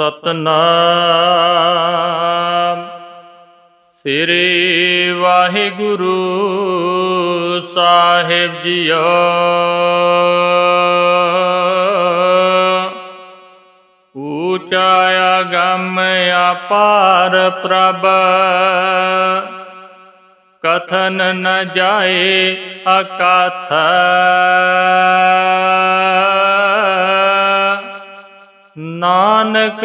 ਸਤਨਾਮ। ਸ੍ਰੀ ਵਾਹਿਗੁਰੂ ਸਾਹਿਬ ਜੀਓ। ਊਚਾ ਅਗੰਮ ਅਪਾਰ ਪ੍ਰਭ। ਕਥਨ ਨ ਜਾਏ ਅਕਥ। ਨਾਨਕ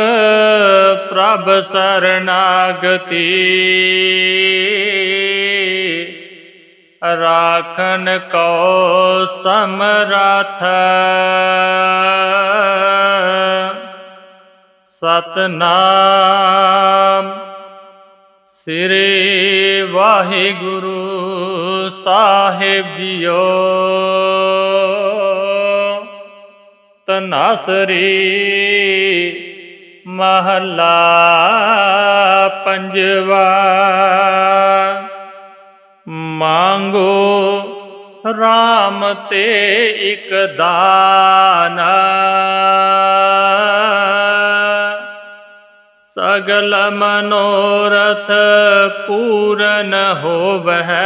ਪ੍ਰਭ ਸਰਨਾਗਤੀ। ਰਾਖਨ ਕੋ ਸਮਰਥ। ਸਤਨਾਮ ਸ੍ਰੀ ਵਾਹਿਗੁਰੂ ਸਾਹਿਬ ਜੀਓ। ਤਨਾਸਰੀ ਮਹੱਲਾ ਪੰਜਵਾ। ਮੰਗੋ RAM ਤੇ ਇਕ ਦਾਨ। ਸਗਲ ਮਨੋਰਥ ਪੂਰਨ ਹੋਵਹਿ।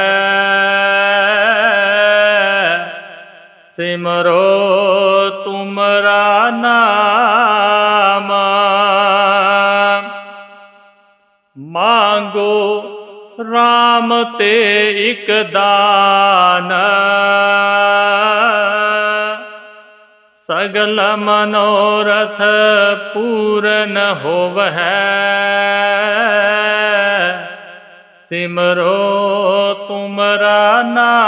ਸਿਮਰੋ, ਤੁਮਰਾ ਨਾਮ। ਮੰਗੋ RAM ਤੇ ਇਕ ਦਾਨ। ਸਗਲ ਮਨੋਰਥ ਪੂਰਨ ਹੋਵਹਿ। ਸਿਮਰੋ, ਤੁਮਰਾ ਨਾਮ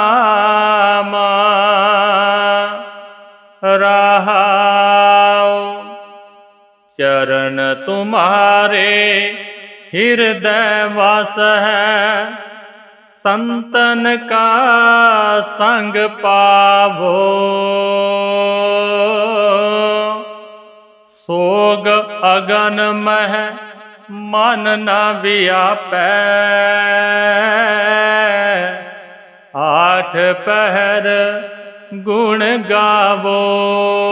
ਚਰਨ ਤੁਮਾਰੇ, ਹਿਰਦੈ ਵਸ ਹੈ। ਸੰਤਨ ਕਾ ਸੰਗ ਪਾਵੋ। ਸੋਗ ਅਗਨ ਮਹਿ ਮਨ ਨ ਵਿਆਪੈ। ਆਠ ਪਹਿਰ ਗੁਣ ਗਾਵੋ।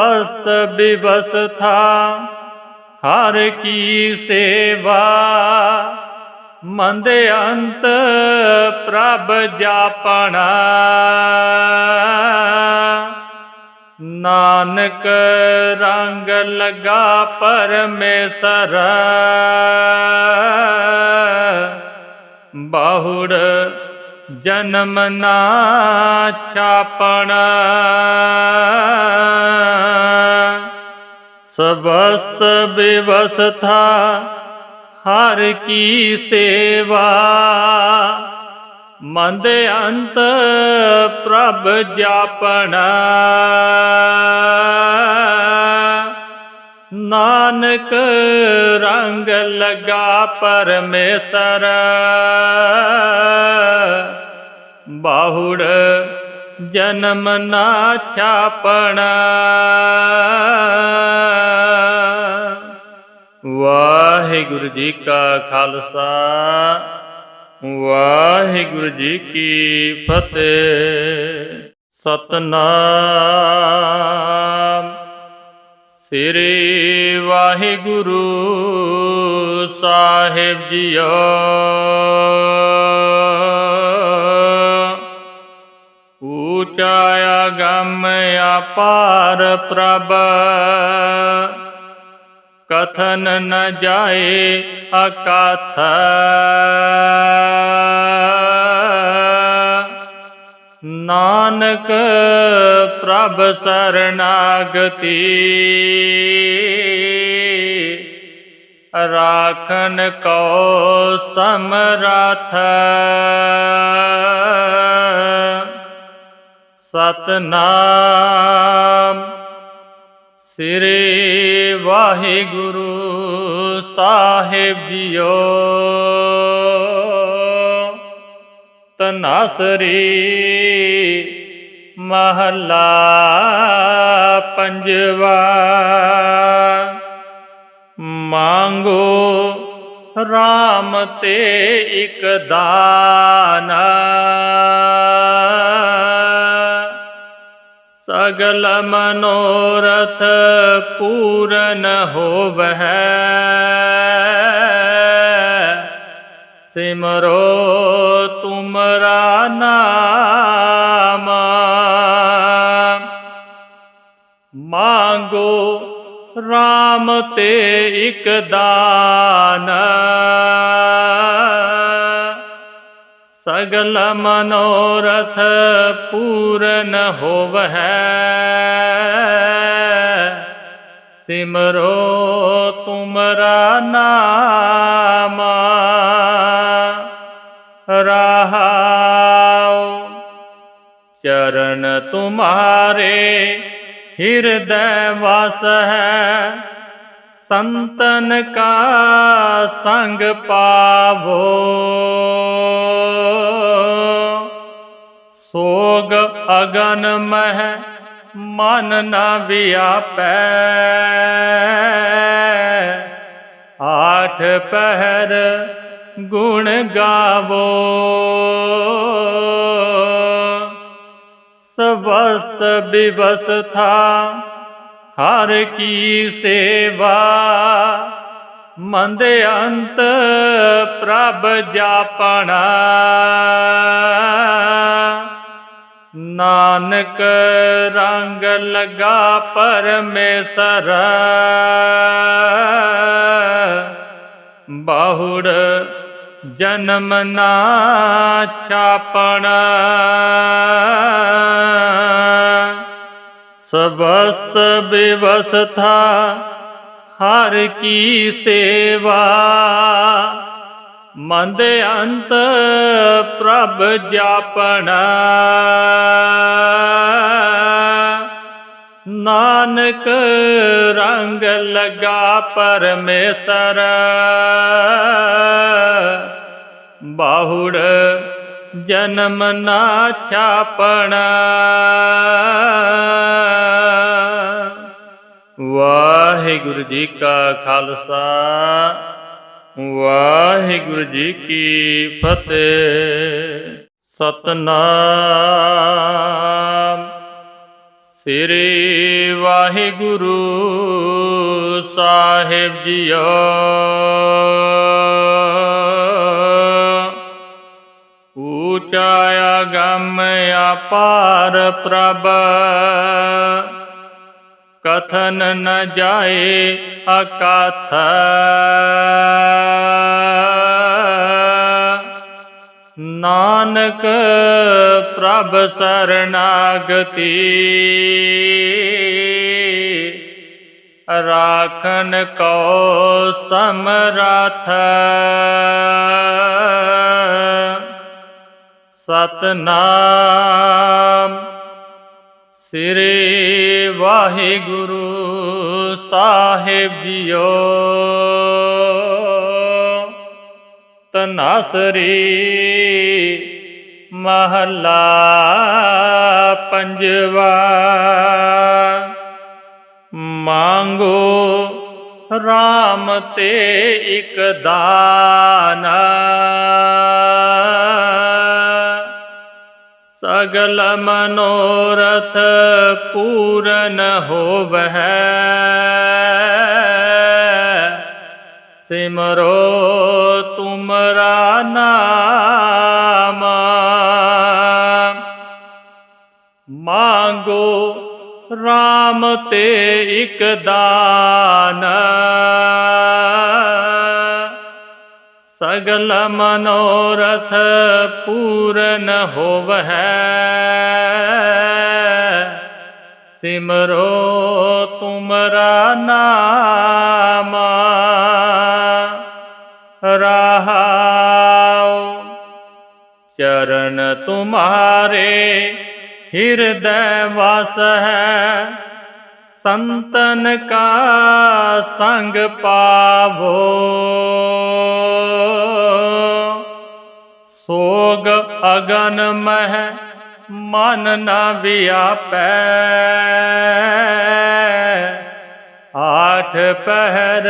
ਸਵਸਤ ਬਿਵਸਥਾ ਹਰ ਕੀ ਸੇਵਾ। ਮੰਦ ਅੰਤ ਪ੍ਰਭ ਜਾਪਣਾ। ਨਾਨਕ ਰੰਗ ਲਗਾ ਪਰਮੇਸ਼ਰ। ਬਾਹੁੜ ਜਨਮ ਨਾ ਛਾਪਣਾ। ਸਵਸਤ ਬਿਵਸਥਾ ਹਰ ਕੀ ਸੇਵਾ। ਮੰਦ ਅੰਤ ਪ੍ਰਭ ਜਾਪਣਾ। ਨਾਨਕ ਰੰਗ ਲਗਾ ਪਰਮੇਸ਼ਰ। ਬਾਹੁੜ ਜਨਮ ਨਾ ਛਾਪਣਾ। ਵਾਹਿਗੁਰੂ ਜੀ ਕਾ ਖਾਲਸਾ, ਵਾਹਿਗੁਰੂ ਜੀ ਕੀ ਫਤਿਹ। ਸਤਨਾਮ। ਸ੍ਰੀ ਵਾਹਿਗੁਰੂ ਸਾਹਿਬ ਜੀਓ। ਊਚਾ ਅਗੰਮ ਅਪਾਰ ਪ੍ਰਭ ਕਥਨ ਨ ਜਾਏ ਅਕਥ। ਨਾਨਕ ਪ੍ਰਭ ਸਰਨਾਗਤੀ ਰਾਖਨ ਕੋ ਸਮਰਥ ਸਤਨਾਮ ਸ੍ਰੀ ਵਾਹਿਗੁਰੂ ਸਾਹਿਬ ਜੀਓ। ਤਨਾਸਰੀ ਮਹੱਲਾ ਪੰਜਵਾ। ਮੰਗੋ RAM ਤੇ ਇਕ ਦਾਨ। ਸਗਲ ਮਨੋਰਥ ਪੂਰਨ ਹੋਵਹਿ। ਸਿਮਰੋ ਤੁਮਰਾ ਨਾਮ। ਮੰਗੋ RAM ਤੇ ਇਕ ਦਾਨ। ਸਗਲ ਮਨੋਰਥ ਪੂਰਨ ਹੋਵਹਿ। ਸਿਮਰੋ ਤੁਮਰਾ ਨਾਮ। ਰਹਾਉ ਚਰਨ ਤੁਮਾਰੇ ਹਿਰਦੈ ਵਾਸ ਹੈ, ਸੰਤਨ ਕਾ ਸੰਗ ਪਾਵੋ। ਸੋਗ ਅਗਨ ਮਹਿ, ਮਨ ਨ ਵਿਆਪੈ। ਆਠ ਪਹਿਰ ਗੁਣ ਗਾਵੋ। ਸਵਸਤ ਬਿਵਸਥਾ ਹਰ ਕੀ ਸੇਵਾ। ਮੰਦ ਅੰਤ ਪ੍ਰਭ ਜਾਪਣਾ। ਨਾਨਕ ਰੰਗ ਲਗਾ ਪਰਮੇਸ਼ਰ। ਬਾਹੁੜ ਜਨਮ ਨਾ ਛਾਪਣਾ। ਸਬਸਤ ਬਿਵਸਥਾ ਹਰ ਕੀ ਸੇਵਾ। ਮੰਦ ਅੰਤ ਪ੍ਰਭ ਜਾਪਣ। ਨਾਨਕ ਰੰਗ ਲਗਾ ਪਰਮੇਸ਼ਰ। ਬਾਹੁੜ ਜਨਮ ਨਾ ਛਾਪਣਾ। ਵਾਹਿਗੁਰੂ ਜੀ ਕਾ ਖਾਲਸਾ, ਵਾਹਿਗੁਰੂ ਜੀ ਕੀ ਫਤਿਹ। ਸਤਨਾਮ। ਸ੍ਰੀ ਵਾਹਿਗੁਰੂ ਸਾਹਿਬ ਜੀਓ। ਅਪਾਰ ਪ੍ਰਭ। ਕਥਨ ਨ ਜਾਏ ਅਕਥ। ਨਾਨਕ ਪ੍ਰਭ ਸਰਨਾਗਤੀ। ਰਾਖਨ ਕੋ ਸਮਰਥ। ਸਤਨਾਮ। ਸ੍ਰੀ ਵਾਹਿਗੁਰੂ ਸਾਹਿਬ ਜੀਓ। ਤਨਾਸਰੀ ਮਹੱਲਾ ਪੰਜਵਾ। ਮੰਗੋ RAM ਤੇ ਇਕ ਦਾਨ। ਸਗਲ ਮਨੋਰਥ ਪੂਰਨ ਹੋਵਹਿ। ਸਿਮਰੋ ਤੁਮਰਾ ਨਾਮ। ਮੰਗੋ RAM ਤੇ ਇਕ ਦਾਨ। ਸਗਲ ਮਨੋਰਥ ਪੂਰਨ ਹੋਵਹਿ। ਸਿਮਰੋ ਤੁਮਰਾ ਨਾਮ। ਰਹਾਉ। ਚਰਨ ਤੁਮਾਰੇ ਹਿਰਦੈ ਵਾਸ ਹੈ ਸੰਤਨ ਕਾ ਸੰਗ ਪਾਵੋ। ਸੋਗ ਅਗਨ ਮਹਿ ਮਨ ਨ ਵਿਆਪੈ। ਆਠ ਪਹਿਰ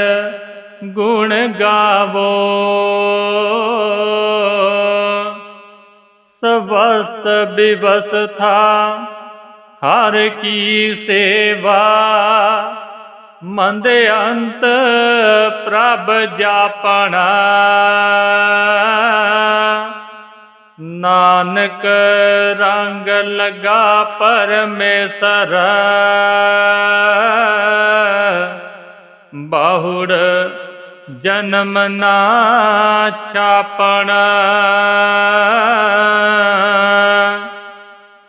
ਗੁਣ ਗਾਵੋ। ਸਵਸਤ ਬਿਵਸਥਾ ਹਰ ਕੀ ਸੇਵਾ, ਮੰਦ ਅੰਤ ਪ੍ਰਭ ਜਾਪਣਾ। ਨਾਨਕ ਰੰਗ ਲਗਾ ਪਰਮੇਸ਼ਰ, ਬਾਹੁੜ ਜਨਮ ਨਾ ਛਾਪਣਾ।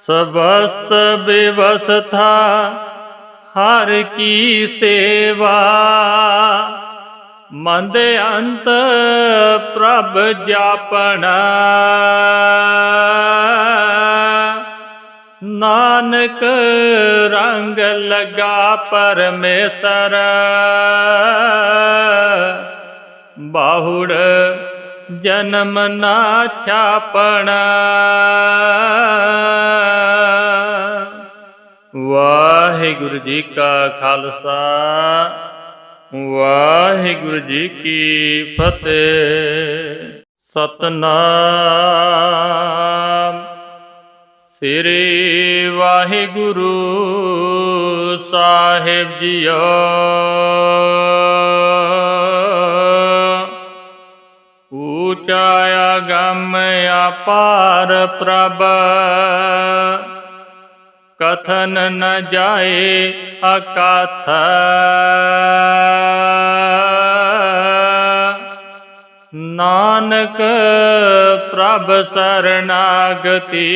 ਸਵਸਤ ਬਿਵਸਥਾ ਹਰ ਕੀ ਸੇਵਾ। ਮੰਦ ਅੰਤ ਪ੍ਰਭ ਜਾਪਣਾ। ਨਾਨਕ ਰੰਗ ਲਗਾ ਪਰਮੇਸ਼ਰ। ਬਾਹੁੜ ਜਨਮ ਨਾ ਛਾਪਣਾ। ਵਾਹਿਗੁਰੂ ਜੀ ਕਾ ਖਾਲਸਾ, ਵਾਹਿਗੁਰੂ ਜੀ ਕੀ ਫਤਿਹ। ਸਤਨਾਮ। ਸ੍ਰੀ ਵਾਹਿਗੁਰੂ ਸਾਹਿਬ ਜੀਓ। ਊਚਾ ਅਗੰਮ ਅਪਾਰ ਪ੍ਰਭ। ਕਥਨ ਨ ਜਾਏ ਅਕਥ। ਨਾਨਕ ਪ੍ਰਭ ਸਰਨਾਗਤੀ।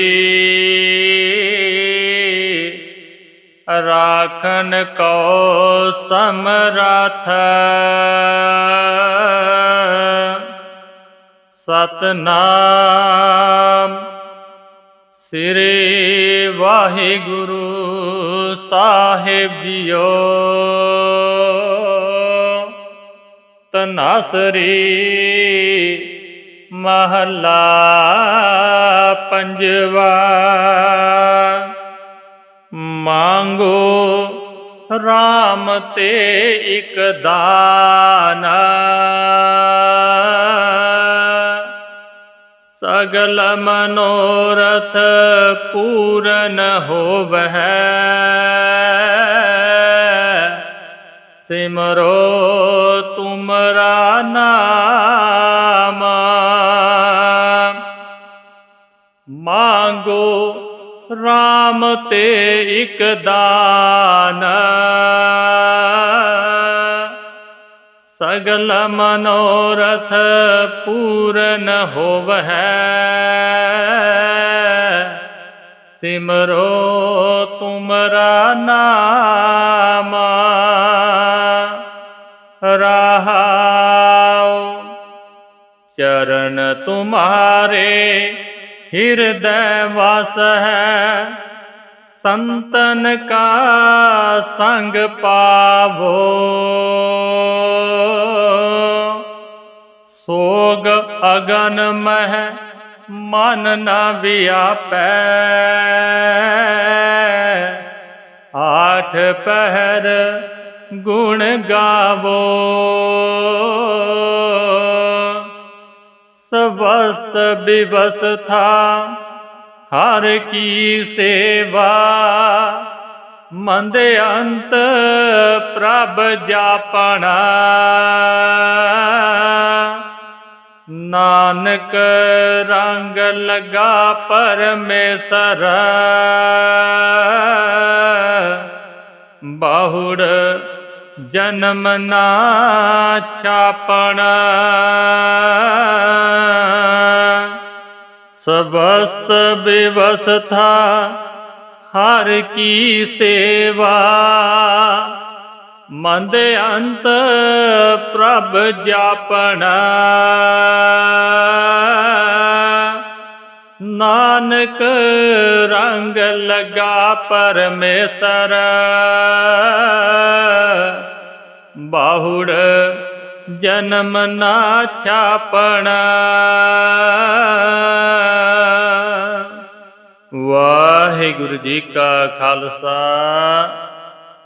ਰਾਖਨ ਕੋ ਸਮਰਥ। ਸਤਨਾਮ। ਸ੍ਰੀ ਵਾਹਿਗੁਰੂ ਸਾਹਿਬ ਜੀਓ। ਤਨਾਸਰੀ ਮਹੱਲਾ ਪੰਜਵਾ। ਮੰਗੋ RAM ਤੇ ਇਕ ਦਾਨ। ਸਗਲ ਮਨੋਰਥ ਪੂਰਨ ਹੋਵਹਿ। ਸਿਮਰੋ ਤੁਮਰਾ ਨਾਮ। ਮੰਗੋ RAM ਤੇ ਇਕ ਦਾਨ। ਸਗਲ ਮਨੋਰਥ ਪੂਰਨ ਹੋਵਹਿ। ਸਿਮਰੋ ਤੁਮਰਾ ਨਾਮ। ਰਹਾਉ। ਚਰਨ ਤੁਮਾਰੇ ਹਿਰਦੈ ਵਸ ਹੈ ਸੰਤਨ ਕਾ ਸੰਗ ਪਾਵੋ। ਸੋਗ ਅਗਨ ਮਹਿ ਮਨ ਨ ਵਿਆਪੈ। ਆਠ ਪਹਿਰ ਗੁਣ ਗਾਵੋ। ਸਵਸਤ ਬਿਵਸਥਾ ਹਰ ਕੀ ਸੇਵਾ, ਮੰਦ ਅੰਤ ਪ੍ਰਭ ਜਾਪਣਾ। ਨਾਨਕ ਰੰਗ ਲਗਾ ਪਰਮੇਸ਼ਰ, ਬਾਹੁੜ ਜਨਮ ਨਾ ਛਾਪਣਾ। ਸਵਸਤ ਬਿਵਸਥਾ ਹਰ ਕੀ ਸੇਵਾ। ਮੰਦ ਅੰਤ ਪ੍ਰਭ ਜਾਪਣਾ। ਨਾਨਕ ਰੰਗ ਲਗਾ ਪਰਮੇਸ਼ਰ। ਬਾਹੁੜ ਜਨਮ ਨਾ ਛਾਪਣਾ। ਵਾਹਿਗੁਰੂ ਜੀ ਕਾ ਖਾਲਸਾ,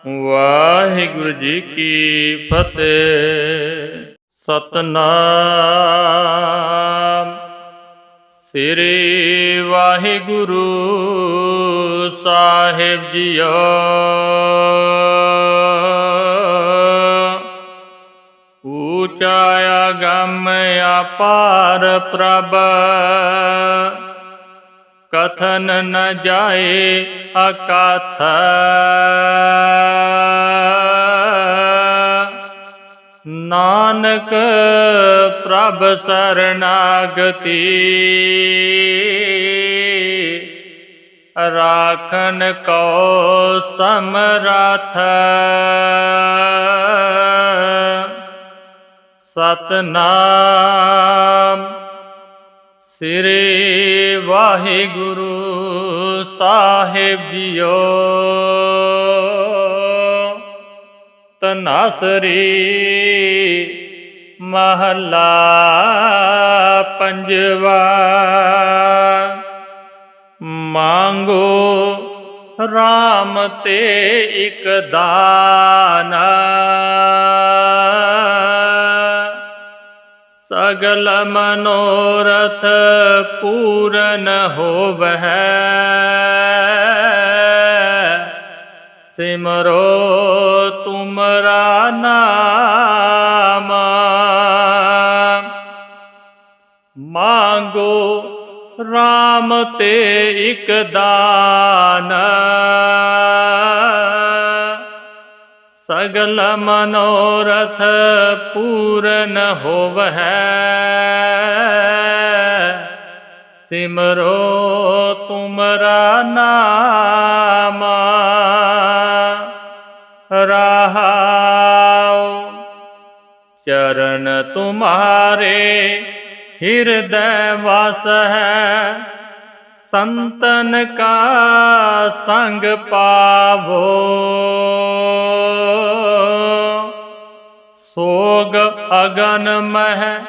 ਵਾਹਿਗੁਰੂ ਜੀ ਕੀ ਫਤਿਹ। ਸਤਨਾਮ। ਸ੍ਰੀ ਵਾਹਿਗੁਰੂ ਸਾਹਿਬ ਜੀਓ। ਊਚਾ ਅਗੰਮ ਅਪਾਰ ਪ੍ਰਭ ਕਥਨ ਨ ਜਾਏ ਅਕਥ ਨਾਨਕ ਪ੍ਰਭ ਸਰਨਾਗਤੀ ਰਾਖਨ ਕੋ ਸਮਰਥ ਸਤਨਾਮ। ਸ੍ਰੀ ਵਾਹਿਗੁਰੂ ਸਾਹਿਬ ਜੀਓ। ਤਨਾਸਰੀ ਮਹੱਲਾ ਪੰਜਵਾ। ਮੰਗੋ RAM ਤੇ ਇਕ ਦਾਨ। ਸਗਲ ਮਨੋਰਥ ਪੂਰਨ ਹੋਵਹਿ। ਸਿਮਰੋ ਤੁਮਰਾ ਨਾਮ। ਮੰਗੋ RAM ਤੇ ਇਕ ਦਾਨ। ਸਗਲ ਮਨੋਰਥ ਪੂਰਨ ਹੋਵਹਿ। ਸਿਮਰੋ ਤੁਮਰਾ ਨਾਮ ਰਹਾਉ। ਚਰਨ ਤੁਮਾਰੇ ਹਿਰਦੈ ਵਾਸ ਹੈ ਸੰਤਨ ਕਾ ਸੰਗ ਪਾਵੋ। ਸੋਗ ਅਗਨ ਮਹਿ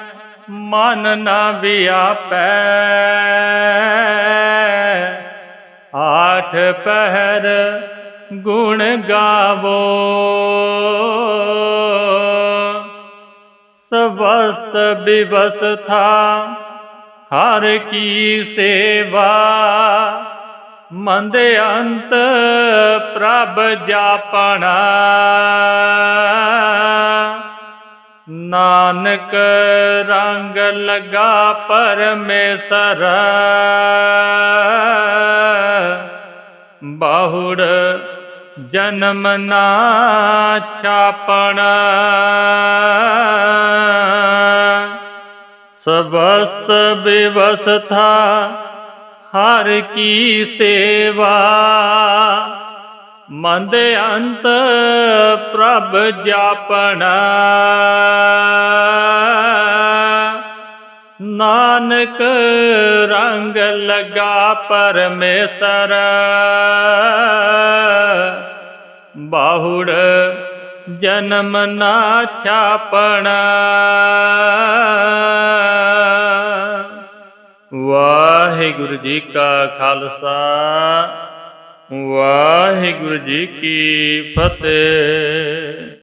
ਮਨ ਨਾ ਵਿਆਪੈ। ਆਠ ਪਹਿਰ ਗੁਣ ਗਾਵੋ। ਸਵਸਤ ਬਿਵਸਥਾ ਹਰ ਕੀ ਸੇਵਾ, ਮੰਦ ਅੰਤ ਪ੍ਰਭ ਜਾਪਣਾ। ਨਾਨਕ ਰੰਗ ਲਗਾ ਪਰਮੇਸ਼ਰ, ਬਾਹੁੜ ਜਨਮ ਨਾ ਛਾਪਣਾ। ਸਵਸਤ ਬਿਵਸਥਾ ਹਰ ਕੀ ਸੇਵਾ। ਮੰਦ ਅੰਤ ਪ੍ਰਭ ਜਾਪਣਾ। ਨਾਨਕ ਰੰਗ ਲਗਾ ਪਰਮੇਸ਼ਰ। ਬਾਹੁੜ ਜਨਮ ਨਾ ਛਾਪਣਾ। ਵਾਹਿਗੁਰੂ ਜੀ ਕਾ ਖਾਲਸਾ ਵਾਹਿਗੁਰੂ ਜੀ ਕੀ ਫਤਿਹ।